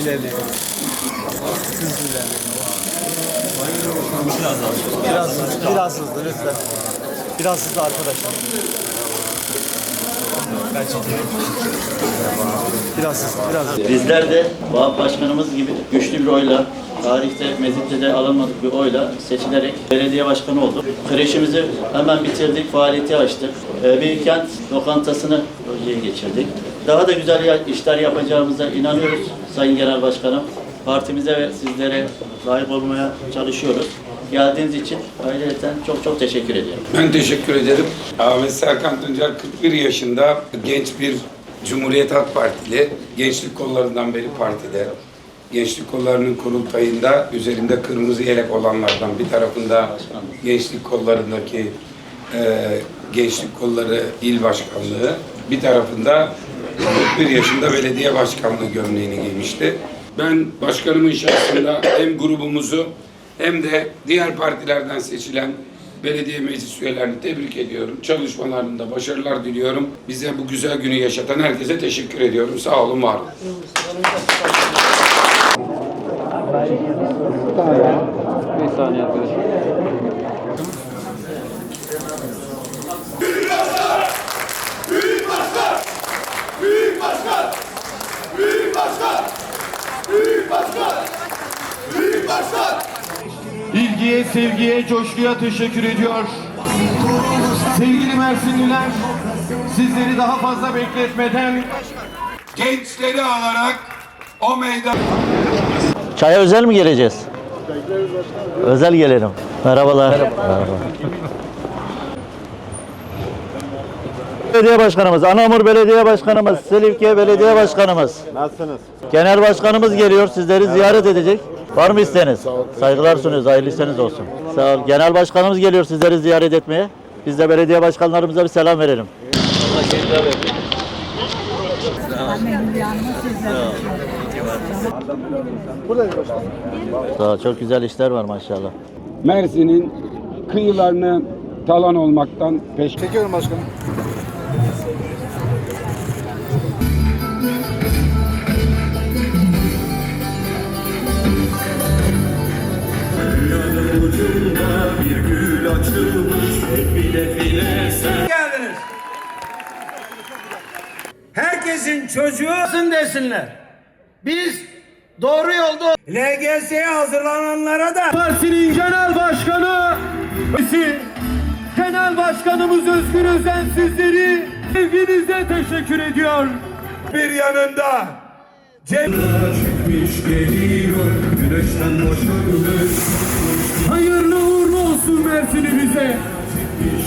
İlerliyor. Hızlı ilerliyor. Biraz hızlı, biraz hızlı lütfen. Biraz hızlı arkadaşlar. Biraz biraz. Bizler de Vahap Başkanımız gibi güçlü bir oyla, tarihte, mezipte de alınmadık bir oyla seçilerek belediye başkanı olduk. Kreşimizi hemen bitirdik, faaliyeti açtık. Ee, bir kent lokantasını projeye geçirdik. Daha da güzel işler yapacağımıza inanıyoruz Sayın Genel Başkanım. Partimize ve sizlere layık olmaya çalışıyoruz. Geldiğiniz için ayrıca çok çok teşekkür ediyorum. Ben teşekkür ederim. Ahmet Serkan Tuncer 41 yaşında genç bir Cumhuriyet Halk Partili. Gençlik kollarından beri partide. Gençlik kollarının kurultayında üzerinde kırmızı yelek olanlardan bir tarafında gençlik kollarındaki e, gençlik kolları il başkanlığı bir tarafında 41 yaşında belediye başkanlığı gömleğini giymişti. Ben başkanımın şahsında hem grubumuzu hem de diğer partilerden seçilen belediye meclis üyelerini tebrik ediyorum. Çalışmalarında başarılar diliyorum. Bize bu güzel günü yaşatan herkese teşekkür ediyorum. Sağ olun, var olun. Büyük başkan! Büyük başkan! Büyük başkan! Büyük başkan! Büyük başkan! İlgiye, sevgiye, coşkuya teşekkür ediyor. Sevgili Mersinliler, sizleri daha fazla bekletmeden Gençleri alarak o meydan... Çaya özel mi geleceğiz? Özel gelelim. Merhabalar. Merhaba. Belediye Başkanımız, Anamur Belediye Başkanımız, Silifke Belediye Başkanımız. Nasılsınız? Genel Başkanımız geliyor, sizleri ziyaret edecek. Var mı isteğiniz? Saygılar sunuyoruz, hayırlı işleriniz olsun. Sağ ol. Genel Başkanımız geliyor sizleri ziyaret etmeye. Biz de belediye başkanlarımıza bir selam verelim. Sağ ol, çok güzel işler var maşallah. Mersin'in kıyılarını talan olmaktan peş... Çekiyorum başkanım. Geldiniz. Herkesin çocuğu desinler. Biz doğru yolda LGS'ye hazırlananlara da Partinin Genel Başkanı bizi, Genel Başkanımız Özgür Özen sizleri sevginize teşekkür ediyor. bir yanında Cem Hayırlı uğurlu olsun Mersin'imize.